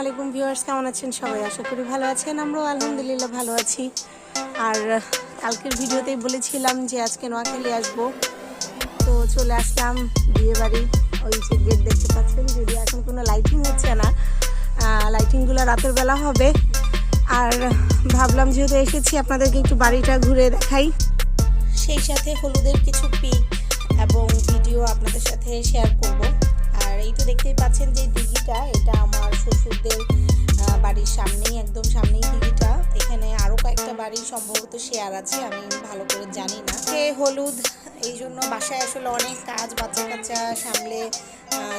আলাইকুম ভিউয়ার্স, কেমন আছেন সবাই? আশা করি ভালো আছেন, আমরাও আলহামদুলিল্লাহ ভালো আছি। আর কালকের ভিডিওতেই বলেছিলাম যে আজকে নোয়াখালী আসব। তো চলে আসলাম বিয়ে বাড়ি। ওই যে গেট দেখতে পাচ্ছেন, যদি এখন কোনো লাইটিং হচ্ছে না লাইটিংগুলো রাতের বেলা হবে। আর ভাবলাম যেহেতু এসেছি, আপনাদেরকে একটু বাড়িটা ঘুরে দেখাই। সেই সাথে হলুদের কিছু পিক এবং ভিডিও আপনাদের সাথে শেয়ার করব। আর এই তো দেখতেই পাচ্ছেন যে দিঘিটা, এটা আমার শ্বশুরদের বাড়ির সামনেই, একদম সামনেই দিঘিটা। এখানে আরও কয়েকটা বাড়ি সম্ভবত শেয়ার আছে, আমি ভালো করে জানি না। সে হলুদ, এই জন্য বাসায় আসলে অনেক কাজ, বাচ্চা কাচ্চা সামলে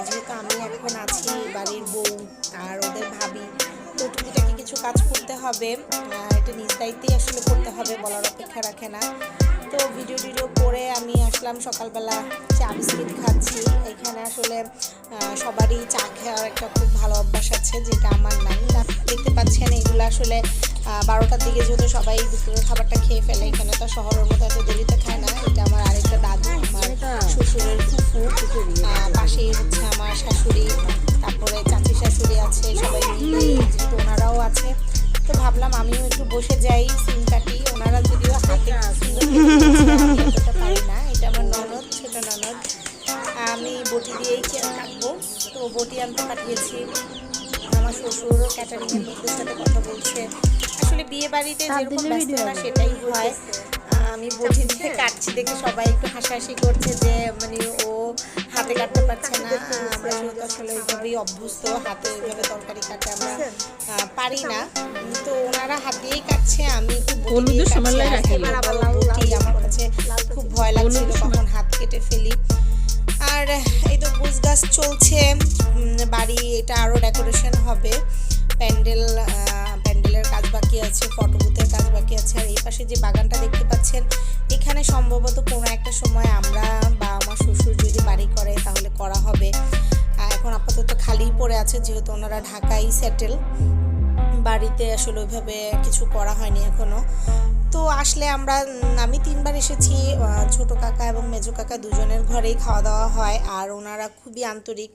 যেহেতু আমি এখন আছি বাড়ির বউ আর ওদের ভাবি, তো টুকিটাকি কিছু কাজ করতে হবে। এটা নিজ দায়িত্বেই আসলে করতে হবে, বলার অপেক্ষা রাখে না। তো ভিডিও টিডিও করে আমি আসলাম সকালবেলা চা বিস্কিট খাচ্ছি। আসলে সবারই চা খাওয়ার একটা খুব ভালো অভ্যাস আছে যেটা আমার নাই। না দেখতে পাচ্ছেন এগুলো আসলে বারোটার দিকে যেহেতু সবাই দুপুরের খাবারটা খেয়ে ফেলে এখানে তো শহরের মতো এত দেরিতে খায় না। এটা আমার আরেকটা দাদু আমার শ্বশুরের ফুফু। পাশেই হচ্ছে আমার শাশুড়ি তারপরে চাচি শাশুড়ি আছে সবাই মিলে যেহেতু ওনারাও আছে। তো ভাবলাম আমিও একটু বসে যাই সিম কাটি। ওনারা যদিও হাতে আমি পারি না। এটা আমার ননদ ছোট ননদ। আমি বটি দিয়েই কাটবো। তো বটি আনতে পাঠিয়েছি আমার শ্বশুর ক্যাটারিং লোকদের সাথে কথা বলছে। আসলে বিয়ে বাড়িতে যেরকম ব্যস্ততা সেটাই হয়। আমি বটি দিয়ে কাটছি দেখে সবাই একটু হাসাহাসি করছে যে মানে ও হাতে কাটতে পারছে না। আমরা যেহেতু আসলে ওইভাবেই অভ্যস্ত হাতে ওইভাবে তরকারি কাটতে আমরা আহ, পারি না। তো ওনারা হাত দিয়েই কাটছে আমি একটু বটি আমার কাছে খুব ভয় লাগছিল কখন হাত কেটে ফেলি। এই তো গুছ গাছ চলছে। বাড়ি এটা আরও ডেকোরেশন হবে। প্যান্ডেল প্যান্ডেলের কাজ বাকি আছে ফটো বুথের কাজ বাকি আছে। আর এই পাশে যে বাগানটা দেখতে পাচ্ছেন, এখানে সম্ভবত কোনো একটা সময় আমরা বা আমার শ্বশুর যদি বাড়ি করে, তাহলে করা হবে। এখন আপাতত খালিই পড়ে আছে, যেহেতু ওনারা ঢাকাই সেটেল বাড়িতে আসলে ওইভাবে কিছু করা হয়নি এখনও। তো আসলে আমরা আমি তিনবার এসেছি ছোট কাকা এবং মেজো কাকা দুজনের ঘরেই খাওয়া দাওয়া হয়। আর ওনারা খুবই আন্তরিক।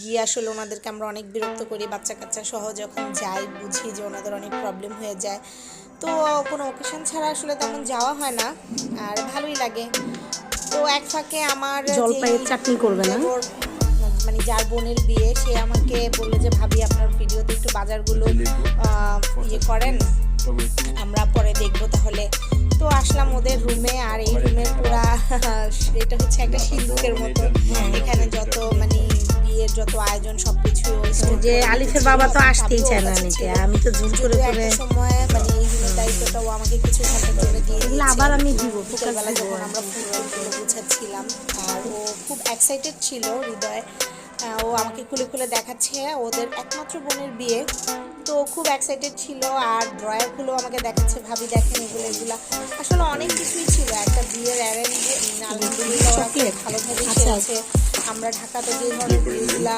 গিয়ে আসলে ওনাদেরকে আমরা অনেক বিরক্ত করি। বাচ্চা কাচ্চা সহ যখন যাই বুঝি যে ওনাদের অনেক প্রবলেম হয়ে যায়। তো কোনো ওকেশন ছাড়া আসলে তেমন যাওয়া হয় না। আর ভালোই লাগে। তো এক ফাঁকে আমার জলপাইয়ের চাটনি করবে না? মানে যার বোনের বিয়ে সে আমাকে বলল যে ভাবি আপনার ভিডিওতে একটু বাজারগুলো ইয়ে করেন। আমরা পরে দেখব তাহলে। তো আসলাম ওদের রুমে আর এই রুমের পুরা এটা হচ্ছে একটা সিন্ধুকের মতো। এখানে যত মানে বিয়ের যত আয়োজন সবকিছু যে আলিফের বাবা তো আসতেই চায় না নিতে আমি তো জোর করে করে সময় মানে এই রুমের দায়িত্বটা ও আমাকে কিছু জন্য দিয়ে এগুলো আবার আমি দিব বিকেলবেলা যখন আমরা গুছাচ্ছিলাম আর ও খুব এক্সাইটেড ছিল হৃদয়। ও আমাকে খুলে খুলে দেখাচ্ছে ওদের একমাত্র বোনের বিয়ে। তো খুব এক্সাইটেড ছিল আর ড্রয়ারগুলো আমাকে দেখাচ্ছে ভাবি দেখেন এগুলো এগুলো। আসলে অনেক কিছুই ছিল একটা বিয়ের অ্যারেঞ্জ আলহামদুলিল্লাহ ভালোভাবে সেরেছে। আমরা ঢাকাতে যে ধরনের বিয়েগুলা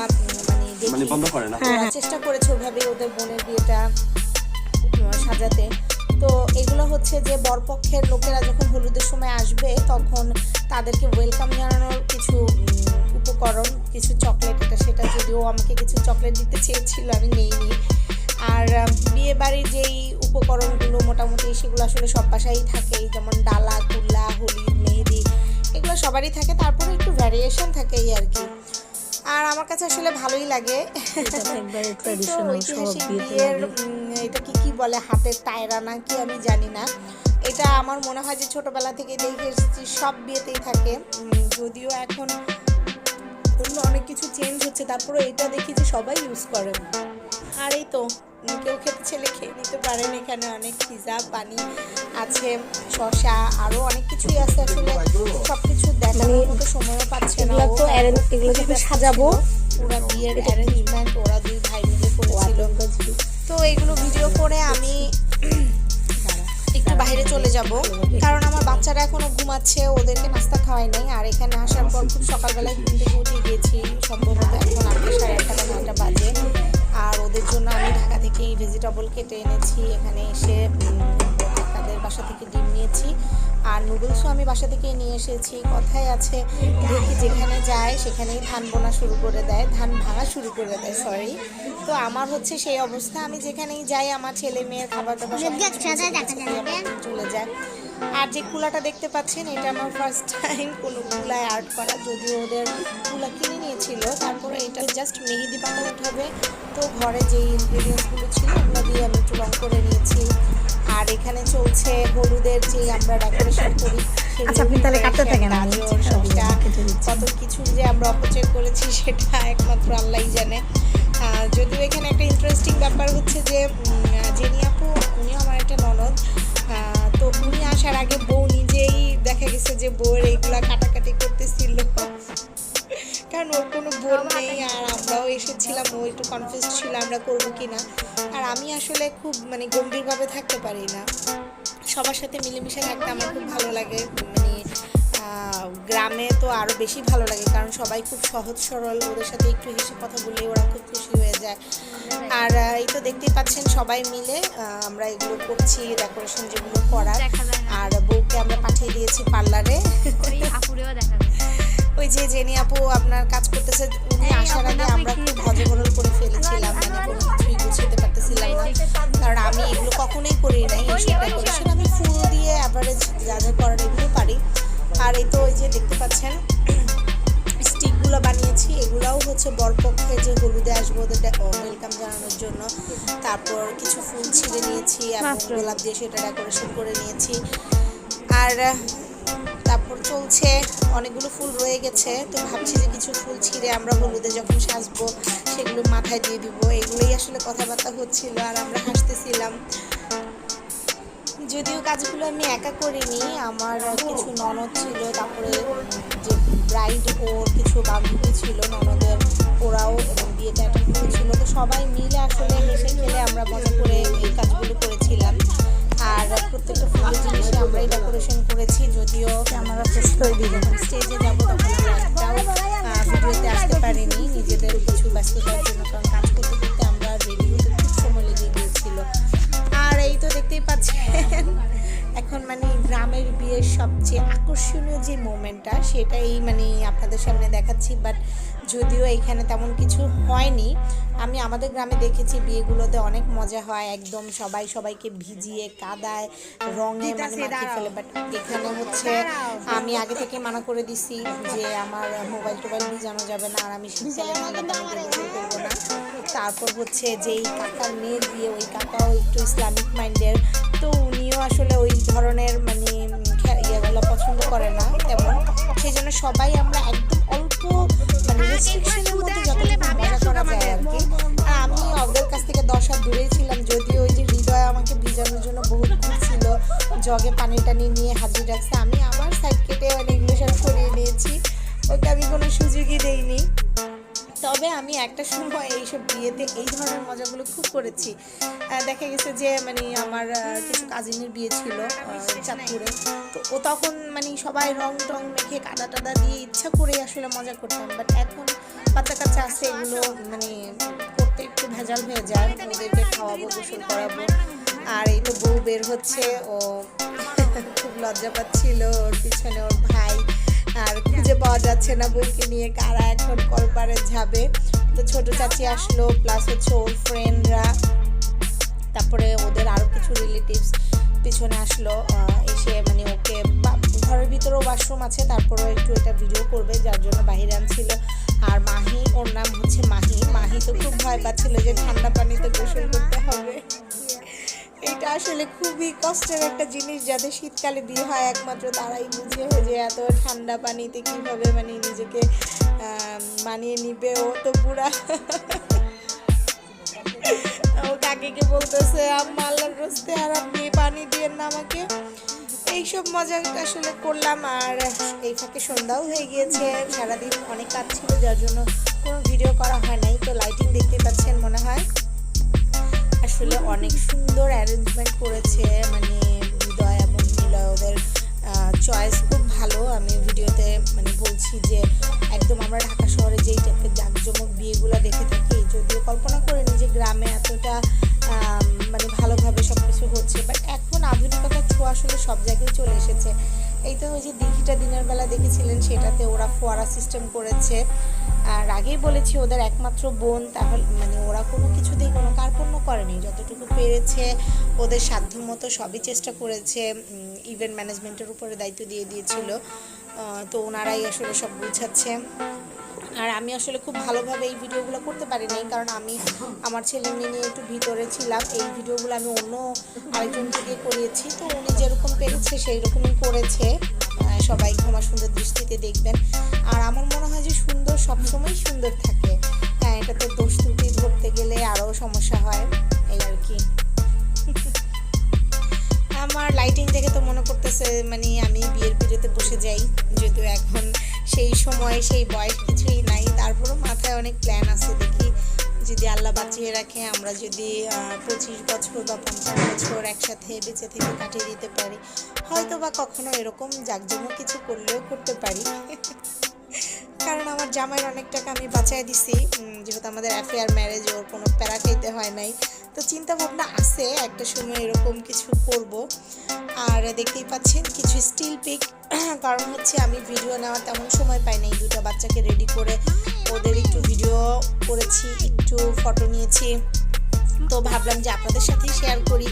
মানে দেখি মানে বন্ধ করে না? ওরা চেষ্টা করেছে ওভাবে ওদের বোনের বিয়েটা সাজাতে। তো এগুলো হচ্ছে যে বরপক্ষের লোকেরা যখন হলুদের সময় আসবে তখন তাদেরকে ওয়েলকাম জানানোর কিছু উপকরণ কিছু চকলেট। এটা সেটা যদিও আমাকে কিছু চকলেট দিতে চেয়েছিল আমি নেইনি। আর বিয়ে বাড়ির যেই উপকরণগুলো মোটামুটি সেগুলো আসলে সব বাসায় থাকেই যেমন ডালা কুল্লা হলিদ মেহেদি এগুলো সবারই থাকে তারপরে একটু ভ্যারিয়েশন থাকে এই আর কি। আর আমার কাছে আসলে ভালোই লাগে। ঐতিহাসিক বিয়ের এটা কি কি বলে হাতের টায়রা না কি আমি জানি না। এটা আমার মনে হয় যে ছোটবেলা থেকে দেখে এসেছি সব বিয়েতেই থাকে। যদিও এখন অন্য অনেক কিছু চেঞ্জ হচ্ছে তারপরে এটা দেখি যে সবাই ইউজ করে আর এই তো কেউ খেতে ছেলে খেয়ে নিতে পারেন এখানে অনেক পিজা পানি আছে শসা আরও অনেক কিছুই আছে আসলে। সব কিছু দেখানোর মতো সময়ও পাচ্ছে না। তো এগুলো যখন সাজাবো পুরো বিয়ের অ্যারেঞ্জমেন্ট ওরা দুই ভাই মিলে করেছিল। তো এগুলো ভিডিও করে আমি একটু বাইরে চলে যাব কারণ আমার বাচ্চারা এখনও ঘুমাচ্ছে ওদেরকে নাস্তা খাওয়াই নাই। আর এখানে আসার পর খুব সকালবেলায় ঘুম থেকে উঠে গিয়েছি সম্ভবত এখন আটটা সাড়ে আটটা নয়টা বাজে। ওদের জন্য আমি ঢাকা থেকে এই ভেজিটেবল কেটে এনেছি। এখানে এসে তাদের বাসা থেকে ডিম নিয়েছি। আর নুডলসও আমি বাসা থেকে নিয়ে এসেছি। কথাই আছে দেখি যেখানে যায় সেখানেই ধান বোনা শুরু করে দেয়। ধান ভাঙা শুরু করে দেয় সরি তো আমার হচ্ছে সেই অবস্থা। আমি যেখানেই যাই আমার ছেলে মেয়ের খাবার দাবার চলে যায়। আর যে কুলাটা দেখতে পাচ্ছেন এটা আমার ফার্স্ট টাইম কোনো কুলায় আর্ট করা। যদিও ওদের কুলা কিনে নিয়েছিল তারপরে এটা জাস্ট মেহেদি পাতা উঠাবে। তো ঘরে যে ইনগ্রিডিয়েন্টসগুলো ছিল ওগুলো দিয়ে আমি একটু রং করে নিয়েছি। আর এখানে চলছে হলুদের যে আমরা ডেকোরেশন করি আচ্ছা, আপনি তাহলে কাটতে থাকেন, দিচ্ছি। কত কিছু যে আমরা অপচয় করেছি সেটা একমাত্র আল্লাহই জানে। আমরা করব কি না আর আমি আসলে খুব মানে গম্ভীরভাবে থাকতে পারি না। সবার সাথে মিলেমিশে থাকতে আমার খুব ভালো লাগে। মানে গ্রামে তো আরও বেশি ভালো লাগে কারণ সবাই খুব সহজ সরল ওদের সাথে একটু হেসে কথা বললে ওরা খুব খুশি হয়ে যায়। আর এই তো দেখতেই পাচ্ছেন সবাই মিলে আমরা এগুলো করছি ডেকোরেশন যেগুলো করার। আর বউকে আমরা পাঠিয়ে দিয়েছি পার্লারে আপুরেও দেখা ওই যে জেনি আপু আপনার কাজ করতেছে উনি এই আসার আগে আমরা খুব হজবরল করে ফেলেছিলাম মানে কোনো কিছুই গুছাতে পারতেছিলাম না। কারণ আমি এগুলো কখনোই করি নাই এইসব ডেকোরেশন আমি ফুল দিয়ে অ্যাভারেজ যা যা করার এগুলো পারি। আর এই তো ওই যে দেখতে পাচ্ছেন স্টিকগুলো বানিয়েছি এগুলাও হচ্ছে বরপক্ষে যে হলুদে আসব ওদের ওয়েলকাম জানানোর জন্য। তারপর কিছু ফুল ছিঁড়ে নিয়েছি এবং গোলাপ দিয়ে সেটা ডেকোরেশন করে নিয়েছি। আর তারপর চলছে, অনেকগুলো ফুল রয়ে গেছে। তো ভাবছি যে কিছু ফুল ছিঁড়ে আমরা হলুদে যখন সাজবো, সেগুলো মাথায় দিয়ে দিব। এগুলোই আসলে কথাবার্তা হচ্ছিল আর আমরা হাসতেছিলাম। যদিও কাজগুলো আমি একা করিনি, আমার কিছু ননদ ছিল, তারপরে যে ব্রাইড ওর কিছু বান্ধবী ছিল, ননদের ওরাও এবং বিয়েতে অ্যাটেন্ড করেছিল। তো সবাই মিলে আসলে হেসে খেলে আমরা মজা করে এই কাজগুলো করেছিলাম। আর প্রত্যেকটা ফুলের জিনিসে আমরাই ডেকোরেশন করেছি, যদিও আমরা যখন স্টেজে যাব তখন আমরা ভিডিওতে আসতে পারিনি, নিজেদের কিছু ব্যস্ততার জন্য, কারণ কাজ করতে করতে আমরা রেডি হতে সময় লেগে গিয়েছিল। আর এই তো দেখতেই পাচ্ছেন এখন মানে গ্রামের বিয়ের সবচেয়ে আকর্ষণীয় যে মোমেন্টটা সেটাই মানে আপনাদের সামনে দেখাচ্ছি। বাট যদিও এখানে তেমন কিছু হয়নি আমি আমাদের গ্রামে দেখেছি বিয়েগুলোতে অনেক মজা হয় একদম সবাই সবাইকে ভিজিয়ে কাদায় রঙে মানে মাখিয়ে ফেলে। বাট এখানে হচ্ছে আমি আগে থেকে মানা করে দিছি যে আমার মোবাইল টোবাইল ভিজানো যাবে না আর আমি শীতকালে ঠান্ডা পানিতে গোসল করব না। তারপর হচ্ছে যেই কাকার মেয়ের বিয়ে ওই কাকাও একটু ইসলামিক মাইন্ডের তো উনিও আসলে ওই ধরনের মানে ইয়েগুলো পছন্দ করে না তেমন। সেই জন্য সবাই আমরা একদম অল্প মানে রেস্ট্রিকশনের মধ্যে যতটুকু মজা করা যায় আর কি। আমি ওদের কাছ থেকে দশ দূরেই ছিলাম, যদিও ওই যে হৃদয় আমাকে ভিজানোর জন্য বহুত ছিল। জগে পানি টানি নিয়ে হাজির রাখছে। আমি আমার সাইড কেটে মানে এগুলো সব সরিয়ে নিয়েছি। ওকে আমি কোনো সুযোগই দেইনি। তবে আমি একটা সময় এইসব বিয়েতে এই ধরনের মজাগুলো খুব করেছি। দেখা গেছে যে মানে আমার কিছু কাজিনের বিয়ে ছিল চাঁদপুরে। তো ও তখন মানে সবাই রং টং মেখে কাদা টাদা দিয়ে ইচ্ছা করে আসলে মজা করতাম। বাট এখন বাচ্চা কাচ্চা আছে, এগুলো মানে করতে একটু ভেজাল হয়ে যায়। ওদেরকে খাওয়াবো, গোসল করাবো। আর এই তো বউ বের হচ্ছে, ও খুব লজ্জা পাচ্ছিল, ওর পিছনে ওর ভাই। আর খুঁজে পাওয়া যাচ্ছে না বউকে নিয়ে কারা এখন কলপারে যাবে। তো ছোট চাচি আসলো প্লাস হচ্ছে ওর ফ্রেন্ডরা তারপরে ওদের আরও কিছু রিলেটিভস পিছনে আসলো এসে মানে ওকে ঘরের ভিতরেও ওয়াশরুম আছে, তারপরেও একটু এটা ভিডিও করবে, যার জন্য বাহিরে আনছিল। আর মাহি, ওর নাম হচ্ছে মাহি। মাহি তো খুব ভয় পাচ্ছিল যে ঠান্ডা পানিতে গোসল করতে হবে। এটা আসলে খুবই কষ্টের একটা জিনিস যাদের শীতকালে বিয়ে হয়, একমাত্র তারাই বুঝে যে এত ঠান্ডা পানিতে কীভাবে মানে নিজেকে মানিয়ে নিবে ও তো পুরা। ও কাকিকে বলতেছে, আম্মা, আল্লাহর রস্তে আর আপনি পানি দিয়েন না আমাকে। এইসব মজা আসলে করলাম আর এই ফাঁকে সন্ধ্যাও হয়ে গিয়েছে, সারাদিন অনেক কাজ ছিল যার জন্য কোনো ভিডিও করা হয় নাই, তো লাইটিং দেখতে পাচ্ছেন মনে হয়। আসলে অনেক সুন্দর অ্যারেঞ্জমেন্ট করেছে মানে হৃদয় এবং নিলয় ওদের চয়েস খুব ভালো। আমি ভিডিওতে মানে বলছি যে একদম আমরা ঢাকা শহরে যেই টাইপের জাঁকজমক বিয়েগুলো দেখে থাকি, যদিও কল্পনা করিনি যে গ্রামে এতটা মানে ভালোভাবে সব কিছু হচ্ছে বাট এখন আধুনিকতার ছোঁয়া আসলে সব জায়গায় চলে এসেছে। এই তো ওই যে দিঘিটা দিনের বেলা দেখেছিলেন, সেটাতে ওরা ফোয়ারা সিস্টেম করেছে। আর আগেই বলেছি, ওদের একমাত্র বোন, তাহলে মানে ওরা কোনো কিছুতেই কোনো কার্পণ্য করেনি। যতটুকু পেরেছে, ওদের সাধ্য মতো সবই চেষ্টা করেছে ইভেন্ট ম্যানেজমেন্টের উপরে দায়িত্ব দিয়ে দিয়েছিল। তো ওনারাই আসলে সব বুঝাচ্ছে। আর আমি আসলে খুব ভালোভাবে এই ভিডিওগুলো করতে পারি নাই কারণ আমি আমার ছেলে মেয়ে নিয়ে একটু ভিতরে ছিলাম। এই ভিডিওগুলো আমি অন্য আরেকজন থেকে করিয়েছি, তো উনি যেরকম পেরেছে সেই রকমই করেছে। সবাই ক্ষমা সুন্দর দৃষ্টিতে দেখবেন। আর আমার মনে হয় যে সুন্দর সবসময় সুন্দর থাকে। হ্যাঁ এটাতে দোষ ত্রুটি ধরতে গেলে আরও সমস্যা হয়, এই আর কি। আমার লাইটিং দেখে তো মনে করতেছে মানে আমি বিয়ের পিড়িতে বসে যাই, যেহেতু এখন সেই সময়, সেই বয়স কিছুই নাই। তারপরও মাথায় অনেক প্ল্যান আছে দেখি যদি আল্লাহ বাঁচিয়ে রাখে, আমরা যদি পঁচিশ বছর বা পঞ্চাশ বছর একসাথে বেঁচে থেকে কাটিয়ে দিতে পারি। হয়তো বা কখনো এরকম জাকজমক কিছু করলেও করতে পারি। কারণ আমার জামাইয়ের অনেক টাকা আমি বাঁচায় দিছি। যেহেতু আমাদের অ্যাফেয়ার ম্যারেজ ওর কোনো প্যারা খাইতে হয় নাই। তো চিন্তা ভাবনা আছে, একটা সময় এরকম কিছু করব। আর দেখতেই পাচ্ছেন, কিছু স্টিল পিক কারণ হচ্ছে আমি ভিডিও নেওয়ার তেমন সময় পাই নাই। দুটো বাচ্চাকে রেডি করে ওদের একটু ভিডিও করেছি, একটু ফটো নিয়েছি। তো ভাবলাম যে আপনাদের সাথেই শেয়ার করি।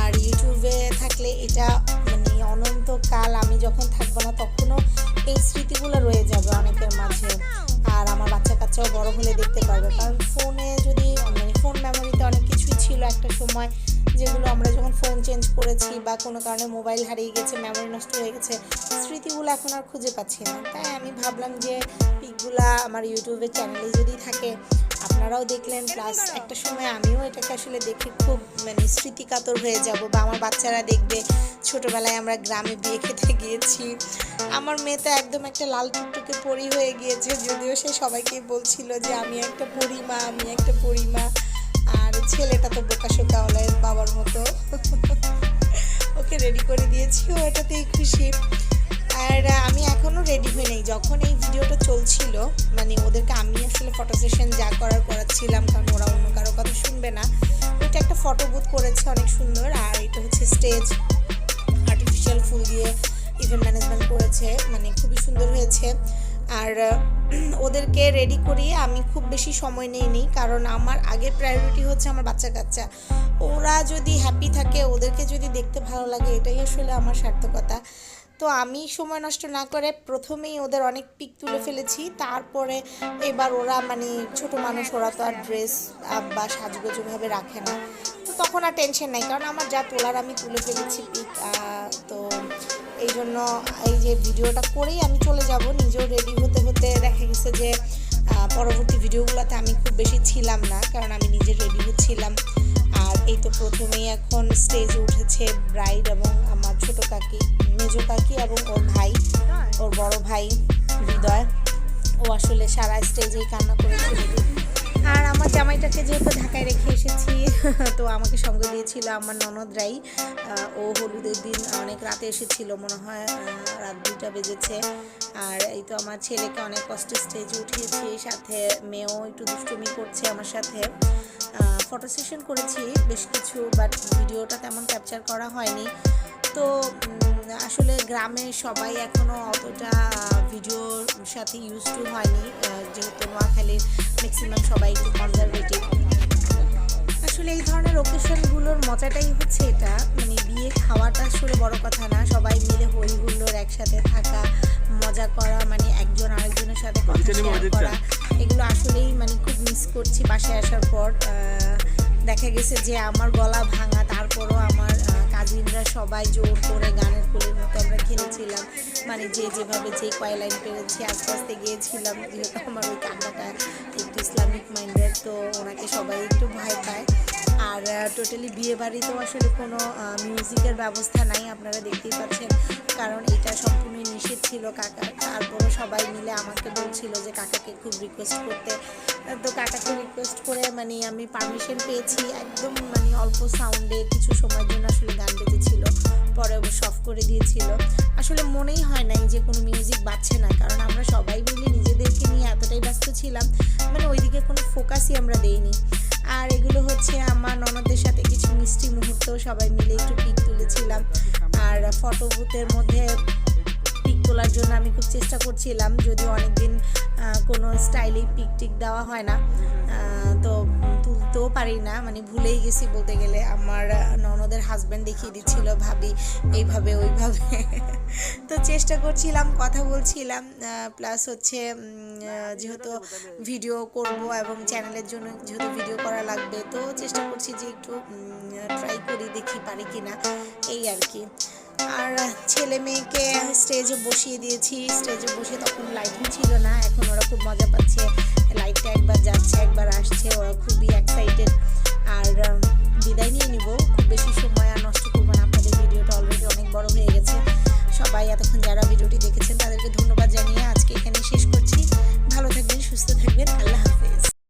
আর ইউটিউবে থাকলে এটা মানে অনন্তকাল আমি যখন থাকব না, তখনও এই স্মৃতিগুলো রয়ে যাবে অনেকের মাঝে। আর আমার বাচ্চা কাচ্চাও বড় হলে দেখতে পারবে। কারণ ফোনে যদি মানে ফোন মেমোরিতে অনেক কিছুই ছিল একটা সময়, যেগুলো আমরা যখন ফোন চেঞ্জ করেছি বা কোনো কারণে মোবাইল হারিয়ে গেছে, মেমোরি নষ্ট হয়ে গেছে, স্মৃতিগুলো এখন আর খুঁজে পাচ্ছি না। তাই আমি ভাবলাম যে পিকগুলা আমার ইউটিউবের চ্যানেলে যদি থাকে আপনারাও দেখলেন প্লাস একটা সময় আমিও এটাকে আসলে দেখে খুব মানে স্মৃতিকাতর হয়ে যাব বা আমার বাচ্চারা দেখবে ছোটবেলায় আমরা গ্রামে বিয়ে খেতে গিয়েছি। আমার মেয়ে তো একদম একটা লাল টুকটুকে পরি হয়ে গিয়েছে যদিও সে সবাইকে বলছিল যে আমি একটা পরিমা আমি একটা পরিমা আর ছেলেটা তো বোকা শোকা ওলের বাবার মতো। ওকে রেডি করে দিয়েছি ও এটাতেই খুশি। আর আমি এখনও রেডি হই নাই। যখন এই ভিডিওটা চলছিল মানে ওদেরকে আমি আসলে ফটো সেশন যা করার করাচ্ছিলাম, কারণ ওরা অন্য কারও কথা শুনবে না ওইটা একটা ফটো বুথ করেছে অনেক সুন্দর, আর এটা হচ্ছে স্টেজ আর্টিফিশিয়াল ফুল দিয়ে ইভেন্ট ম্যানেজমেন্ট করেছে মানে খুবই সুন্দর হয়েছে। আর ওদেরকে রেডি করিয়ে আমি খুব বেশি সময় নেইনি কারণ আমার আগের প্রায়োরিটি হচ্ছে আমার বাচ্চা কাচ্চা। ওরা যদি হ্যাপি থাকে, ওদেরকে যদি দেখতে ভালো লাগে, এটাই আসলে আমার সার্থকতা। তো আমি সময় নষ্ট না করে প্রথমেই ওদের অনেক পিক তুলে ফেলেছি। তারপরে এবার ওরা মানে ছোট মানুষ, ওরা তো আর ড্রেস বা সাজগোজভাবে রাখে না। তো তখন আর টেনশন নাই, কারণ আমার যা তোলার আমি তুলে ফেলেছি পিক তো এই জন্য এই যে ভিডিওটা করেই আমি চলে যাব। নিজেও রেডি হতে হতে দেখা গেছে যে পরবর্তী ভিডিওগুলোতে আমি খুব বেশি ছিলাম না, কারণ আমি নিজে রেডি হচ্ছিলাম আর এই তো প্রথমেই এখন স্টেজে উঠেছে ব্রাইড এবং ছোট কাকি, মেজো কাকি এবং ওর ভাই, ওর বড় ভাই হৃদয়। ও আসলে সারা স্টেজেই কান্না করেছিল। আর আমার জামাইটাকে যেহেতু ঢাকায় রেখে এসেছি, তো আমাকে সঙ্গ দিয়েছিল আমার ননদরাই ও হলুদের দিন অনেক রাতে এসেছিল, মনে হয় রাত দুইটা বেজেছে। আর এই তো আমার ছেলেকে অনেক কষ্টে স্টেজে উঠিয়েছি, সাথে মেয়েও একটু দুষ্টুমি করছে আমার সাথে। ফটো সেশন করেছি, বেশ কিছু বাট ভিডিওটা তেমন ক্যাপচার করা হয়নি। তো আসলে গ্রামে সবাই এখনও অতটা ভিডিওর সাথে ইউজ টু হয়নি। যেহেতু নোয়াখালীর ম্যাক্সিমাম সবাই একটু কনজারভেটিভ আসলে এই ধরনের ওকেশনগুলোর মজাটাই হচ্ছে এটা। মানে বিয়ে খাওয়াটা আসলে বড় কথা না। সবাই মিলে হই হুল্লোড় একসাথে থাকা মজা করা মানে একজন আরেকজনের সাথে কথা শেয়ার করা এগুলো আসলেই মানে খুব মিস করছি বাসায় আসার পর। দেখা গেছে যে আমার গলা ভাঙা তারপরও আমার কাজিনরা সবাই জোর করে গানের কুলের মতো আমরা খেলেছিলাম। মানে যে যেভাবে যে কয় লাইন পেরেছি, আস্তে আস্তে গিয়েছিলাম। যেহেতু আমার ওই কান্নাটা একটু ইসলামিক মাইন্ডের তো ওনাকে সবাই একটু ভয় আর টোটালি বিয়ে বাড়িতেও আসলে কোনো মিউজিকের ব্যবস্থা নাই আপনারা দেখতেই পাচ্ছেন। কারণ এটা সম্পূর্ণই নিষেধ ছিল কাকা, তারপরও সবাই মিলে আমাকে বলছিল যে কাকাকে খুব রিকোয়েস্ট করতে। তো কাকাকে রিকোয়েস্ট করে মানে আমি পারমিশন পেয়েছি, একদম মানে অল্প সাউন্ডে কিছু সময়ের জন্য আসলে গান বেজেছিল। পরে অবশ্য অফ করে দিয়েছিল। আসলে মনেই হয় নাই যে কোনো মিউজিক বাজছে না, কারণ আমরা সবাই মিলে নিজেদেরকে নিয়ে এতটাই ব্যস্ত ছিলাম মানে ওইদিকে কোনো ফোকাসই আমরা দেইনি। আর এগুলো হচ্ছে আমার ননদের সাথে কিছু মিষ্টি মুহূর্ত, সবাই মিলে একটু পিক তুলেছিলাম। আর ফটো বুথের মধ্যে পিক তোলার জন্য আমি খুব চেষ্টা করছিলাম, যদিও অনেকদিন কোনো স্টাইলে পিক টিক দেওয়া হয় না। তো তুলতেও পারি না মানে ভুলেই গেছি বলতে গেলে। আমার ননদের হাজব্যান্ড দেখিয়ে দিচ্ছিল, ভাবি, এইভাবে, ওইভাবে। তো চেষ্টা করছিলাম, কথা বলছিলাম প্লাস হচ্ছে যেহেতু ভিডিও করব এবং চ্যানেলের জন্য যেহেতু ভিডিও করা লাগবে, তো চেষ্টা করছি যে একটু ট্রাই করি, দেখি পারি কিনা, এই আর কি। আর ছেলে মেয়েকে স্টেজে বসিয়ে দিয়েছি স্টেজে বসে তখন লাইটিং ছিল না, এখন ওরা খুব মজা পাচ্ছে। লাইটটা একবার যাচ্ছে, একবার আসছে, ওরা খুবই এক্সাইটেড আর বিদায় নিয়ে নিব। খুব বেশি সময় আর নষ্ট করব না। আপনাদের ভিডিওটা অলরেডি অনেক বড় হয়ে গেছে। সবাই এতক্ষণ যারা ভিডিওটি দেখেছেন, তাদেরকে ধন্যবাদ জানিয়ে আজকে এখানে শেষ করছি। ভালো থাকবেন, সুস্থ থাকবেন। আল্লাহ হাফেজ।